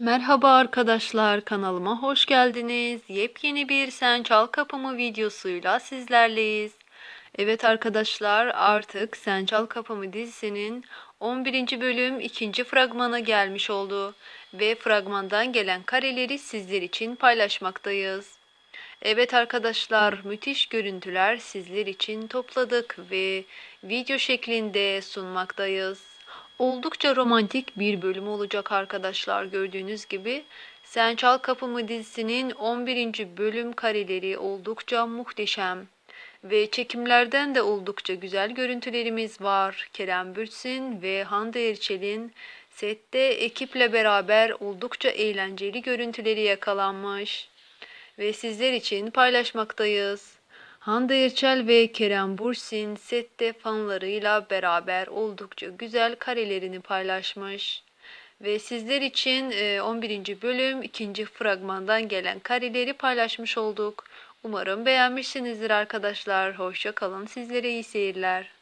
Merhaba arkadaşlar kanalıma hoş geldiniz. Yepyeni bir Sen Çal Kapımı videosuyla sizlerleyiz. Evet arkadaşlar artık Sen Çal Kapımı dizisinin 11. bölüm 2. fragmanı gelmiş oldu. Ve fragmandan gelen kareleri sizler için paylaşmaktayız. Evet arkadaşlar müthiş görüntüler sizler için topladık ve video şeklinde sunmaktayız. Oldukça romantik bir bölüm olacak arkadaşlar gördüğünüz gibi. Sen Çal Kapımı dizisinin 11. bölüm kareleri oldukça muhteşem. Ve çekimlerden de oldukça güzel görüntülerimiz var. Kerem Bürsin ve Hande Erçel'in sette ekiple beraber oldukça eğlenceli görüntüleri yakalanmış ve sizler için paylaşmaktayız. Hande Erçel ve Kerem Bürsin sette fanlarıyla beraber oldukça güzel karelerini paylaşmış. Ve sizler için e, 11. bölüm 2. fragmandan gelen kareleri paylaşmış olduk. Umarım beğenmişsinizdir arkadaşlar. Hoşça kalın. Sizlere iyi seyirler.